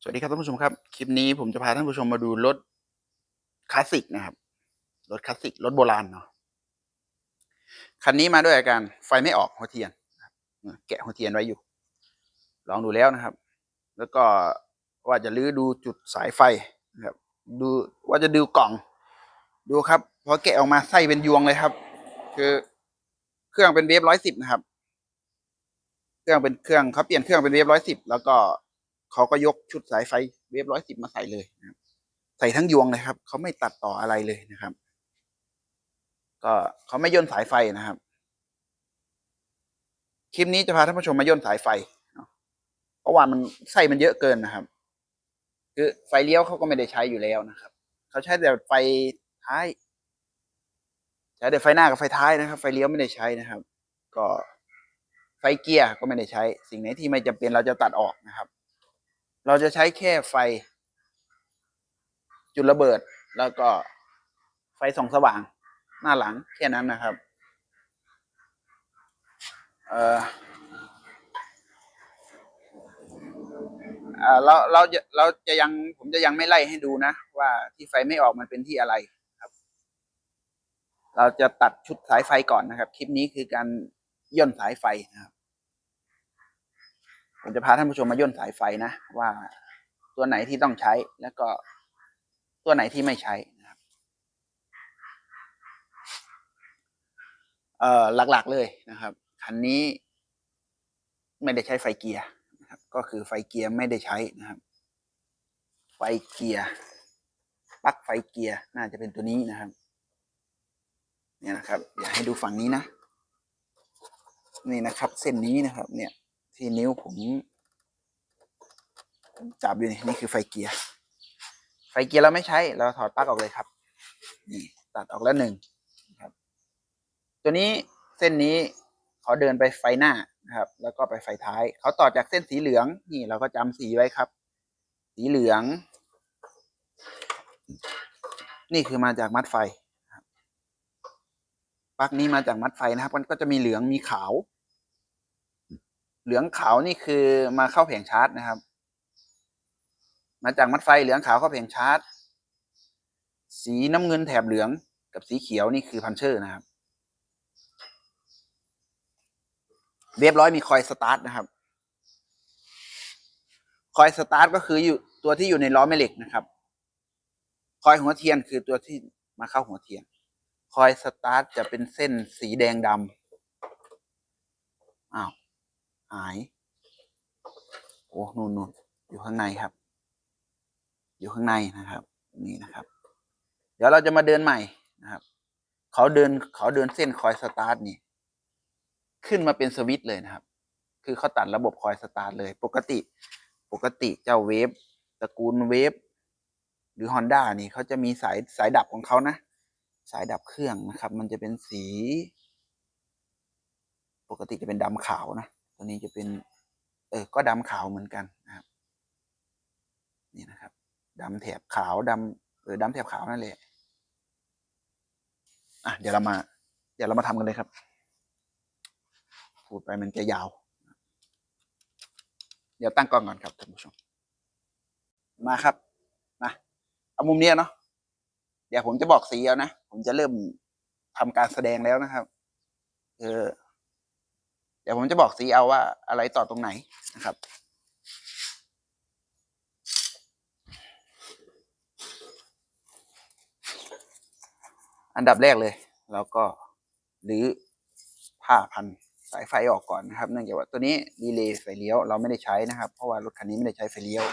สวัสดีครับท่านผู้ชมครับ คลิปนี้ผมจะพาท่านผู้ชมมาดูรถคลาสสิกนะครับ รถคลาสสิกรถโบราณเนาะคันนี้มาด้วยอาการไฟไม่ออกหัวเทียนแกะหัวเทียนไว้อยู่ ลองดูแล้วนะครับ แล้วก็ว่าจะลื้อดูจุดสายไฟนะครับ ดูว่าจะดูกล่อง ดูครับพอแกะออกมาไส้เป็นยวงเลยครับ คือเครื่องเป็นเวฟร้อยสิบนะครับ เครื่องเป็นเครื่องเขาเปลี่ยนเครื่องเป็นเวฟร้อยสิบแล้วก็ เขาก็ยกชุดสายไฟเวฟร้อยสิบมาใส่เลยนะครับใส่ทั้งยวงเลยครับ เขาไม่ตัดต่ออะไรเลยนะครับ ก็เขาไม่ย่นสายไฟนะครับ คลิปนี้จะพาท่านผู้ชมมาย่นสายไฟเพราะว่ามันไส้มันเยอะเกินนะครับ คือไฟเลี้ยวเขาก็ไม่ได้ใช้อยู่แล้วนะครับ เขาใช้แต่ไฟท้ายใช้แต่ไฟหน้ากับไฟท้ายนะครับ ไฟเลี้ยวไม่ได้ใช้นะครับ ก็ไฟเกียร์ก็ไม่ได้ใช้ สิ่งไหนที่ไม่จำเป็นเราจะตัดออกนะครับ เราจะใช้แค่ไฟ จุดระเบิดแล้วก็ไฟส่องสว่าง หน้าหลังแค่นั้นนะครับเออเอ่อเราเราจะเราจะยังผมจะยังไม่ไล่ให้ดูนะ ว่าที่ไฟไม่ออกมันเป็นที่อะไรครับ เราจะตัดชุดสายไฟก่อนนะครับ คลิปนี้คือการย่นสายไฟนะครับ ผมจะพาท่านผู้ชมมาย่นสายไฟนะ ว่าตัวไหนที่ต้องใช้แล้วก็ตัวไหนที่ไม่ใช้นะครับเอ่อหลักๆเลยนะครับคันนี้ไม่ได้ใช้ไฟเกียร์นะครับก็คือไฟเกียร์ไม่ได้ใช้นะครับ ไฟเกียร์ปลั๊กไฟเกียร์น่าจะเป็นตัวนี้นะครับเนี่ยนะครับ อยากให้ดูฝั่งนี้นะ นี่นะครับ เส้นนี้นะครับ เนี่ย ที่นิ้วผมจับอยู่นี่นี่คือไฟเกียร์ ไฟเกียร์เราไม่ใช้เราถอดปลั๊กออกเลยครับ นี่ตัดออกแล้วหนึ่งครับ ตัวนี้เส้นนี้เขาเดินไปไฟหน้านะครับ แล้วก็ไปไฟท้าย เขาต่อจากเส้นสีเหลือง นี่เราก็จำสีไว้ครับ สีเหลือง นี่คือมาจากมัดไฟปลั๊กนี้มาจากมัดไฟนะครับ มันก็จะมีเหลืองมีขาว เหลืองขาวนี่คือมาเข้าแผงชาร์จนะครับ มาจากมัดไฟเหลืองขาวเข้าแผงชาร์จ สีน้ำเงินแถบเหลืองกับสีเขียวนี่คือพันเชอร์นะครับ เรียบร้อยมีคอยสตาร์ทนะครับ คอยสตาร์ทก็คืออยู่ตัวที่อยู่ในล้อแม่เหล็กนะครับ คอยหัวเทียนคือตัวที่มาเข้าหัวเทียน คอยสตาร์ทจะเป็นเส้นสีแดงดำอ้าว หาย โอ้นู่นนู่นอยู่ข้างในครับ อยู่ข้างในนะครับ นี่นะครับ เดี๋ยวเราจะมาเดินใหม่นะครับ เขาเดินเขาเดินเส้นคอยสตาร์ทนี่ ขึ้นมาเป็นสวิต์เลยนะครับ คือเขาตัดระบบคอยสตาร์ทเลย ปกติ ปกติเจ้าเวฟตระกูลเวฟหรือ Honda นี่เขาจะมีสายสายดับของเขานะ สายดับเครื่องนะครับ มันจะเป็นสี ปกติจะเป็นดำขาวนะ ตัวนี้จะเป็นเออก็ดำขาวเหมือนกันนะครับนี่นะครับดำแถบขาวดำเออดำแถบขาวนั่นแหละอะเดี๋ยวเรามา เดี๋ยวเรามาทำกันเลยครับพูดไปมันจะยาว เดี๋ยวตั้งกล้องก่อนครับท่านผู้ชม มาครับนะเอามุมเนี้ยเนาะเดี๋ยวผมจะบอกสีเอานะ ผมจะเริ่มทำการแสดงแล้วนะครับ เออ ดี๋ยวผมจะบอกสีเอาว่าอะไรต่อตรงไหนนะครับ อันดับแรกเลยเราก็หรือผ้าพันสายไฟออกก่อนนะครับ เนื่องจากว่าตัวนี้ดีเลย์ไฟเลี้ยวเราไม่ได้ใช้นะครับ เพราะว่ารถคันนี้ไม่ได้ใช้ไฟเลี้ยว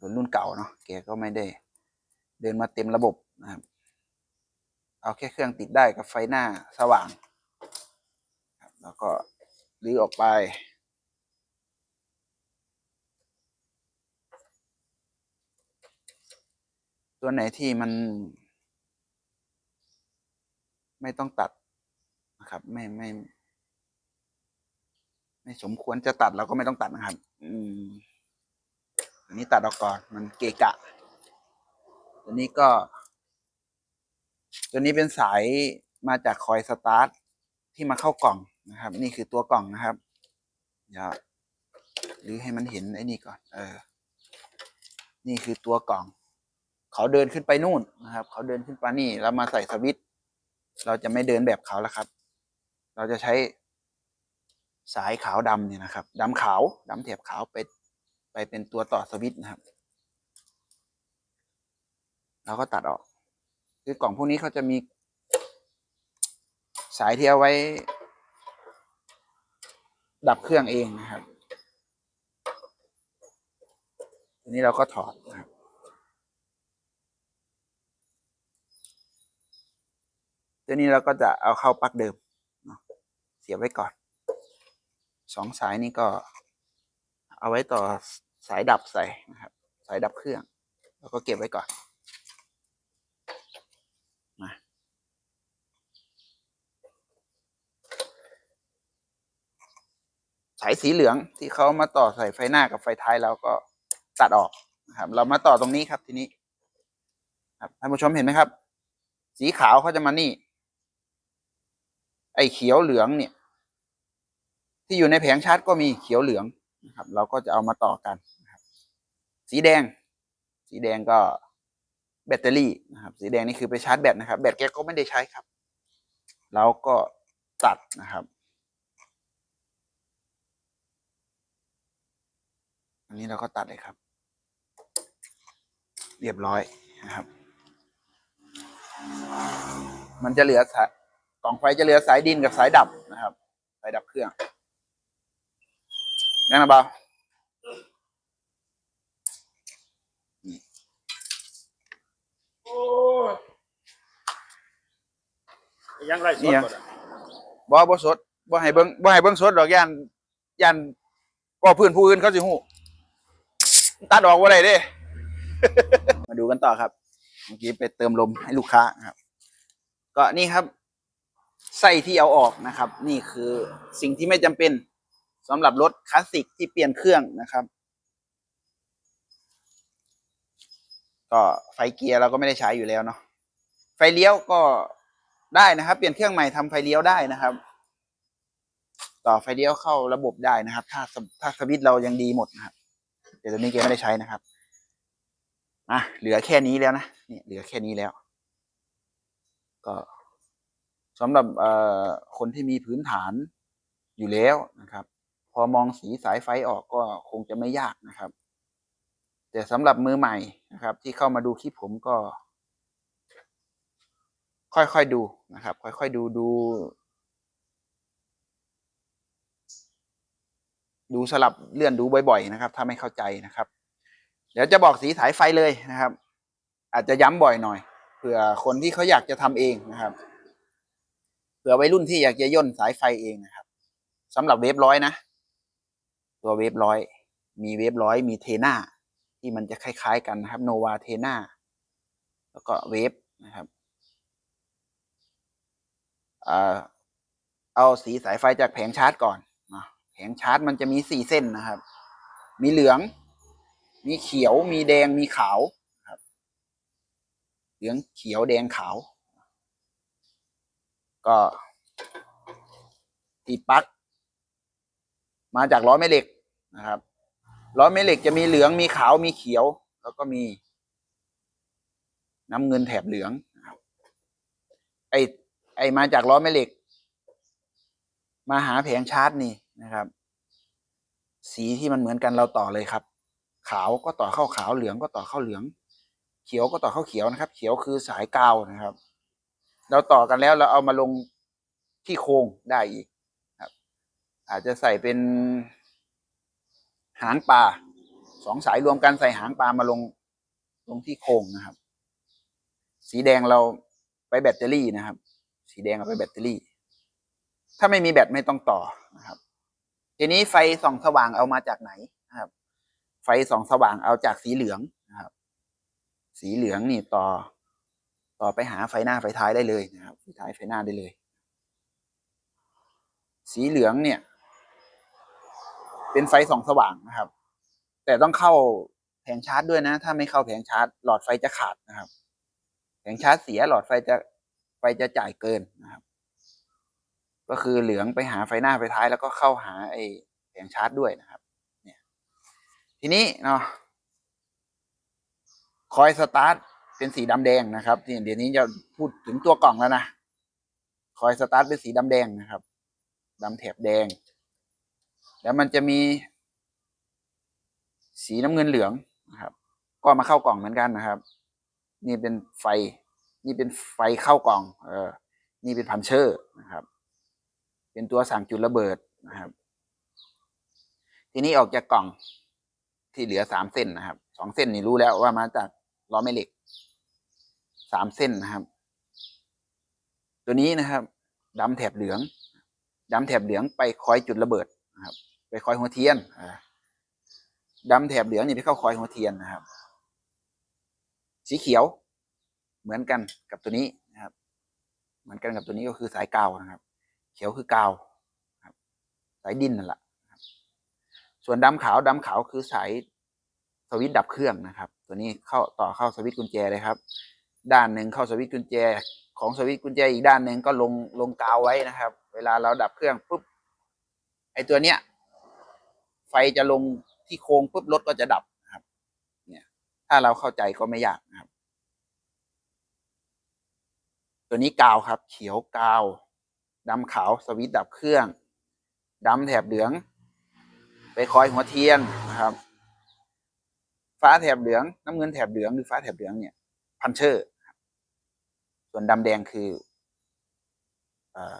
รถรุ่นเก่าเนาะแกก็ไม่ได้ เดินมาเต็มระบบนะครับ เอาแค่เครื่องติดได้กับไฟหน้าสว่าง แล้วก็รื้อออกไป ตัวไหนที่มัน ไม่ต้องตัดนะครับ ไม่ไม่ ไม่สมควรจะตัดเราก็ไม่ต้องตัดนะครับ อืมอันนี้ตัดออกก่อนมันเกะกะ ตัวนี้ก็ ตัวนี้เป็นสายมาจากคอยสตาร์ทที่มาเข้ากล่อง นะครับ นี่คือตัวกล่องนะครับเดี๋ยวหรือให้มันเห็นไอ้นี่ก่อน เออ นี่คือตัวกล่อง เขาเดินขึ้นไปนู่นนะครับ เขาเดินขึ้นไปนี่แล้วมาใส่สวิตเราจะไม่เดินแบบเขาแล้วครับ เราจะใช้สายขาวดำเนี่ยนะครับดำขาวดำแถบขาวไปไปเป็นตัวต่อสวิตนะครับเราก็ตัดออก คือกล่องพวกนี้เขาจะมี สายที่เอาไว้ ดับเครื่องเองนะครับทีนี้เราก็ถอดนะครับทีนี้เราก็จะเอาเข้าปลั๊กเดิมเนาะเสียบไว้ก่อน สองสายนี้ก็เอาไว้ต่อสายดับใส่นะครับ สายดับเครื่อง แล้วก็เก็บไว้ก่อน มา สายสีเหลืองที่เขามาต่อใส่ไฟหน้ากับไฟท้ายเราก็ตัดออกนะครับ เรามาต่อตรงนี้ครับทีนี้ ครับท่านผู้ชมเห็นไหมครับ สีขาวเขาจะมานี่ ไอ้เขียวเหลืองเนี่ย ที่อยู่ในแผงชาร์จก็มีเขียวเหลืองนะครับ เราก็จะเอามาต่อกันนะครับ สีแดง สีแดงก็แบตเตอรี่นะครับ สีแดงนี่คือไปชาร์จแบตนะครับ แบตแกก็ไม่ได้ใช้ครับ เราก็ตัดนะครับ อันนี้เราก็ตัดเลยครับ เรียบร้อยนะครับ มันจะเหลือสายกล่องไฟจะเหลือสายดินกับสายดับนะครับ สายดับเครื่องยังนะเบาโอ้ยยังไรสดนี่ยังบ่ล่ะบ่บ่สดบ่ให้เบิ่งบ่ให้เบิ่งสดดอกย่านย่านก็เพื่อนผู้อื่นเขาสิฮู้ ตัดออกบ่ได้เด้ มาดูกันต่อครับ เมื่อกี้ไปเติมลมให้ลูกค้าครับ ก็นี่ครับไส้ที่เอาออกนะครับ นี่คือสิ่งที่ไม่จำเป็นสำหรับรถคลาสสิกที่เปลี่ยนเครื่องนะครับ ก็ไฟเกียร์เราก็ไม่ได้ใช้อยู่แล้วเนาะไฟเลี้ยวก็ได้นะครับ เปลี่ยนเครื่องใหม่ทำไฟเลี้ยวได้นะครับ ต่อไฟเลี้ยวเข้าระบบได้นะครับ ถ้าถ้าสวิตช์เรายังดีหมดนะครับ เดี๋ยวตัวนี้เกมไม่ได้ใช้นะครับอะเหลือแค่นี้แล้วนะเนี่ยเหลือแค่นี้แล้ว ก็สำหรับเอ่อคนที่มีพื้นฐานอยู่แล้วนะครับ พอมองสีสายไฟออกก็คงจะไม่ยากนะครับ แต่สำหรับมือใหม่นะครับ ที่เข้ามาดูคลิปผมก็ ค่อยๆดูนะครับ ค่อยๆดูดู ดูสลับเลื่อนดูบ่อย ๆ นะครับ ถ้าไม่เข้าใจนะครับ เดี๋ยวจะบอกสีสายไฟเลยนะครับ อาจจะย้ำบ่อยหน่อยเผื่อคนที่เขาอยากจะทำเองนะครับเผื่อวัยรุ่นที่อยากจะย่นสายไฟเองนะครับสำหรับเวฟร้อยนะ ตัวเวฟร้อยมีเวฟร้อยมีเทน่าที่มันจะคล้ายๆกันนะครับโนวาเทน่าแล้วก็เวฟนะครับเอาสีสายไฟจากแผงชาร์จก่อน แผงชาร์จมันจะมีสี่เส้นนะครับ มีเหลือง มีเขียว มีแดง มีขาวครับ เหลือง เขียว แดง ขาว ก็ที่ปลั๊กมาจากล้อแม่เหล็กนะครับ ล้อแม่เหล็กจะมีเหลือง มีขาว มีเขียว แล้วก็มีน้ำเงินแถบเหลืองไอไอมาจากล้อแม่เหล็ก มาหาแผงชาร์จนี่ นะครับ สีที่มันเหมือนกันเราต่อเลยครับ ขาวก็ต่อเข้าขาวเหลืองก็ต่อเข้าเหลือง เขียวก็ต่อเข้าเขียวนะครับ เขียวคือสายกาวนะครับ เราต่อกันแล้วเราเอามาลงที่โครงได้อีกครับ อาจจะใส่เป็นหางปลาสองสายรวมกันใส่หางปลามาลงลงที่โครงนะครับ สีแดงเราไปแบตเตอรี่นะครับ สีแดงเอาไปแบตเตอรี่ ถ้าไม่มีแบตไม่ต้องต่อ ทีนี้ไฟส่องสว่างเอามาจากไหนนะครับ ไฟส่องสว่างเอาจากสีเหลืองนะครับ สีเหลืองนี่ต่อ ต่อไปหาไฟหน้าไฟท้ายได้เลยนะครับไฟท้ายไฟหน้าได้เลย สีเหลืองเนี่ย เป็นไฟส่องสว่างนะครับ แต่ต้องเข้าแผงชาร์จด้วยนะ ถ้าไม่เข้าแผงชาร์จหลอดไฟจะขาดนะครับ แผงชาร์จเสียหลอดไฟจะไฟจะจ่ายเกินนะครับ ก็คือเหลืองไปหาไฟหน้าไฟท้ายแล้วก็เข้าหาไอ้แผงชาร์จด้วยนะครับ เนี่ย ทีนี้เนาะคอยสตาร์ทเป็นสีดำแดงนะครับที่เดี๋ยวนี้จะพูดถึงตัวกล่องแล้วนะคอยสตาร์ทเป็นสีดำแดงนะครับดำแถบแดง แล้วมันจะมีสีน้ำเงินเหลืองนะครับ ก็มาเข้ากล่องเหมือนกันนะครับ นี่เป็นไฟ นี่เป็นไฟเข้ากล่อง เออ นี่เป็นพันเชอร์นะครับ เป็นตัวสั่งจุดระเบิดนะครับ ทีนี้ออกจากกล่องที่เหลือสามเส้นนะครับสองเส้นนี่รู้แล้วว่ามาจากล้อแม่เหล็กสามเส้นนะครับ ตัวนี้นะครับดำแถบเหลืองดำแถบเหลืองไปคอยจุดระเบิดนะครับ ไปคอยหัวเทียนอ่าดำแถบเหลืองนี่ไปเข้าคอยหัวเทียนนะครับ สีเขียวเหมือนกันกับตัวนี้นะครับ เหมือนกันกับตัวนี้ก็คือสายกาวนะครับ เขียวคือกาวสายดินนั่นแหละส่วนดำขาวดำขาวคือสายสวิตดับเครื่องนะครับ ตัวนี้เข้าต่อเข้าสวิตกุญแจเลยครับ ด้านหนึ่งเข้าสวิตกุญแจ ของสวิตกุญแจอีกด้านหนึ่งก็ลงลงกาวไว้นะครับ เวลาเราดับเครื่องปุ๊บไอตัวเนี้ย ไฟจะลงที่โค้งปุ๊บรถก็จะดับนะครับ เนี่ย ถ้าเราเข้าใจก็ไม่ยากนะครับ ตัวนี้กาวครับ เขียวกาว ดำขาวสวิตดับเครื่องดำแถบเหลือง ไปคอยหัวเทียนนะครับ ฟ้าแถบเหลือง น้ำเงินแถบเหลืองหรือฟ้าแถบเหลืองเนี่ยพันเชอร์ส่วนดำแดงคือเอ่อ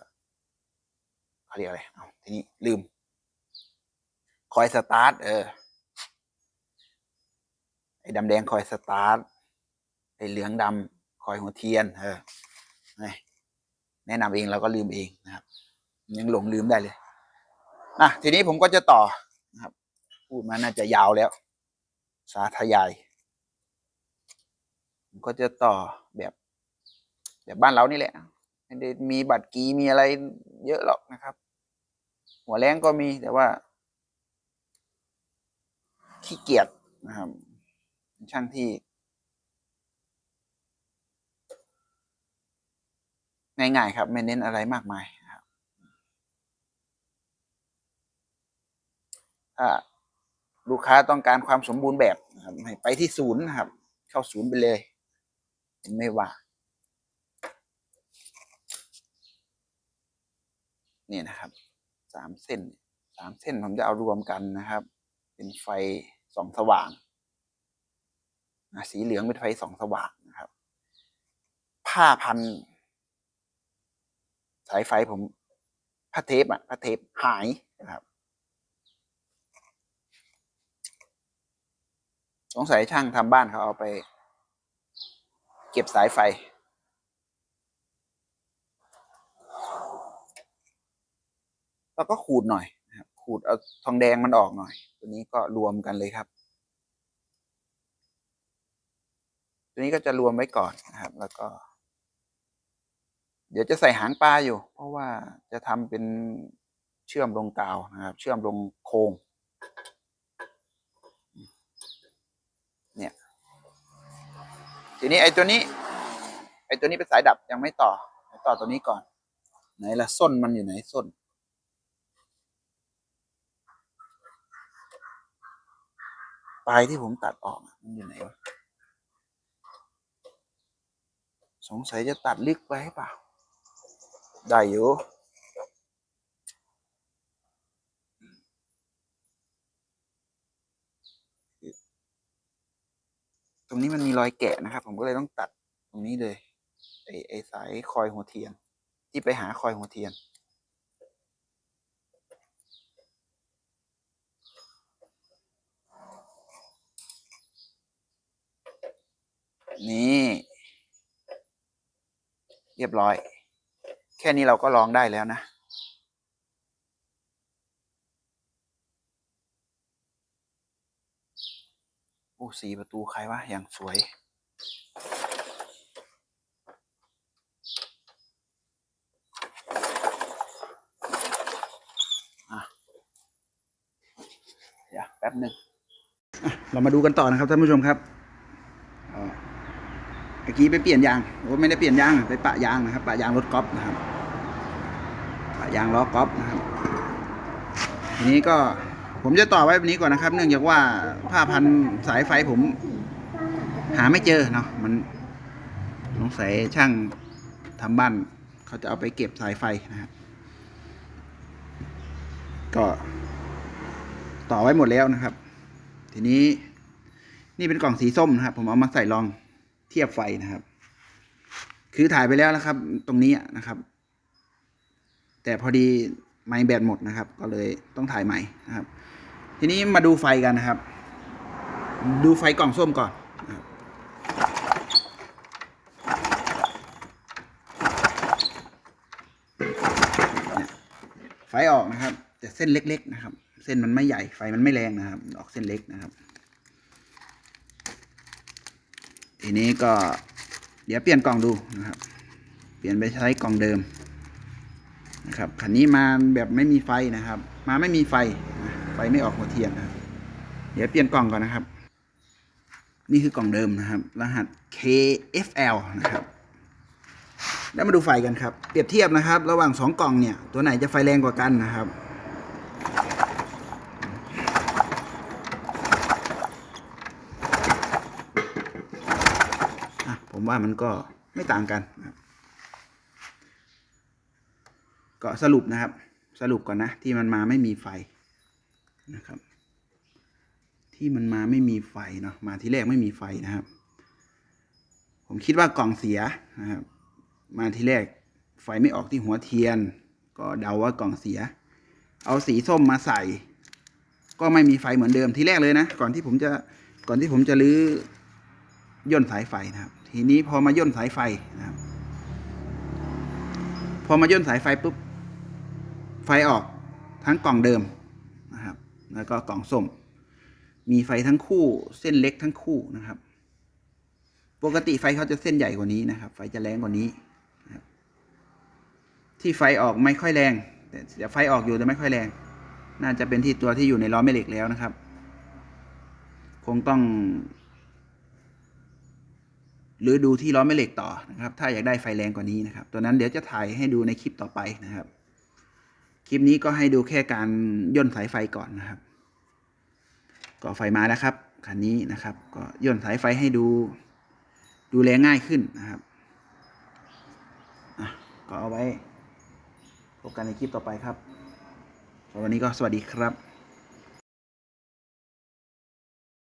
เขาเรียกอะไรเอาทีนี้ลืม คอยสตาร์ทเออไอ้ดำแดงคอยสตาร์ทไอ้เหลืองดำคอยหัวเทียน เออนี่ แนะนำเองเราก็ลืมเองนะครับ ยังหลงลืมได้เลยนะทีนี้ผมก็จะต่อนะครับ พูดมาน่าจะยาวแล้ว สาธยาย ผมก็จะต่อแบบแบบบ้านเรานี่แหละไม่ได้มีบัตรกีมีอะไรเยอะหรอกนะครับ หัวแรงก็มีแต่ว่าขี้เกียจนะครับ ช่างที่ ง่ายๆครับไม่เน้นอะไรมากมายครับถ้าลูกค้าต้องการความสมบูรณ์แบบนะครับให้ไปที่ศูนย์นะครับ เข้าศูนย์ไปเลยผมไม่ว่า นี่นะครับสามเส้นสามเส้นผมจะเอารวมกันนะครับ เป็นไฟสองสว่างสีเหลืองเป็นไฟสองสว่างนะครับ ผ้าพัน สายไฟผมผ้าเทปอะผ้าเทปหายนะครับ สงสัยช่างทำบ้านเขาเอาไป เก็บสายไฟแล้วก็ขูดหน่อยนะครับขูดเอาทองแดงมันออกหน่อย ตัวนี้ก็รวมกันเลยครับ ตัวนี้ก็จะรวมไว้ก่อนนะครับ แล้วก็ เดี๋ยวจะใส่หางปลาอยู่ เพราะว่าจะทำเป็นเชื่อมลงกาวนะครับ เชื่อมลงโครงเนี่ย ทีนี้ไอ้ตัวนี้ ไอ้ตัวนี้เป็นสายดับยังไม่ต่อ ต่อตัวนี้ก่อน ไหนละส้นมันอยู่ไหนส้นปลายที่ผมตัดออกอมันอยู่ไหนวะสงสัยจะตัดลึกไปหรือเปล่า ได้อยู่ตรงนี้มันมีรอยแกะนะครับ ผมก็เลยต้องตัดตรงนี้เลยไอไอสายคอยหัวเทียน ที่ไปหาคอยหัวเทียน นี่ เรียบร้อย แค่นี้เราก็ลองได้แล้วนะ โอ้สีประตูใครวะ อย่างสวยอะเดี๋ยวแป๊บหนึ่ง เรามาดูกันต่อนะครับท่านผู้ชมครับ กี้ไปเปลี่ยนยางโอ้ไม่ได้เปลี่ยนยางไปปะยางนะครับ ปะยางรถกอล์ฟนะครับ ปะยางล้อกอล์ฟนะครับ ทีนี้ก็ผมจะต่อไว้แบบนี้ก่อนนะครับ เนื่องจากว่าผ้าพันสายไฟผมหาไม่เจอเนาะมันสงสัยช่างทำบ้าน เขาจะเอาไปเก็บสายไฟนะครับก็ ต่อไว้หมดแล้วนะครับ ทีนี้นี่เป็นกล่องสีส้มนะครับ ผมเอามาใส่รอง เทียบไฟนะครับ คือถ่ายไปแล้วนะครับ ตรงนี้นะครับ แต่พอดีไมค์แบตหมดนะครับ ก็เลยต้องถ่ายใหม่นะครับ ทีนี้มาดูไฟกันนะครับ ดูไฟกล่องส้มก่อนไฟออกนะครับ แต่เส้นเล็ก ๆ นะครับ เส้นมันไม่ใหญ่ไฟมันไม่แรงนะครับ ออกเส้นเล็กนะครับ ทีนี้ก็เดี๋ยวเปลี่ยนกล่องดูนะครับ เปลี่ยนไปใช้กล่องเดิมนะครับคันนี้มาแบบไม่มีไฟนะครับ มาไม่มีไฟ ไฟไม่ออกหัวเทียนนะครับเดี๋ยวเปลี่ยนกล่องก่อนนะครับ นี่คือกล่องเดิมนะครับ รหัส KFL นะครับ แล้วมาดูไฟกันครับ เปรียบเทียบนะครับ ระหว่างสองกล่องเนี่ย ตัวไหนจะไฟแรงกว่ากันนะครับ อะผม ว่ามันก็ไม่ต่างกัน ก็สรุปนะครับ สรุปก่อนนะ ที่มันมาไม่มีไฟนะครับ ที่มันมาไม่มีไฟเนาะมาที่แรกไม่มีไฟนะครับ ผมคิดว่ากล่องเสียนะครับ มาที่แรกไฟไม่ออกที่หัวเทียน ก็เดาว่ากล่องเสีย เอาสีส้มมาใส่ ก็ไม่มีไฟเหมือนเดิมที่แรกเลยนะ ก่อนที่ผมจะก่อนที่ผมจะรื้อย่นสายไฟนะครับ ทีนี้พอมาย่นสายไฟนะครับ พอมาย่นสายไฟปุ๊บ ไฟออกทั้งกล่องเดิมนะครับ แล้วก็กล่องส้ม มีไฟทั้งคู่ เส้นเล็กทั้งคู่นะครับ ปกติไฟเขาจะเส้นใหญ่กว่านี้นะครับ ไฟจะแรงกว่านี้นะครับที่ไฟออกไม่ค่อยแรงแต่แต่ไฟออกอยู่แต่ไม่ค่อยแรง น่าจะเป็นที่ตัวที่อยู่ในล้อแม่เหล็กแล้วนะครับ คงต้อง หรือดูที่ล้อแม่เหล็กต่อนะครับ ถ้าอยากได้ไฟแรงกว่านี้นะครับ ตัวนั้นเดี๋ยวจะถ่ายให้ดูในคลิปต่อไปนะครับ คลิปนี้ก็ให้ดูแค่การย่นสายไฟก่อนนะครับ ก็ไฟมาแล้วครับคันนี้นะครับ ก็ย่นสายไฟให้ดู ดูแลง่ายขึ้นนะครับก็เอาไว้พบกันในคลิปต่อไปครับวันนี้ก็สวัสดีครับ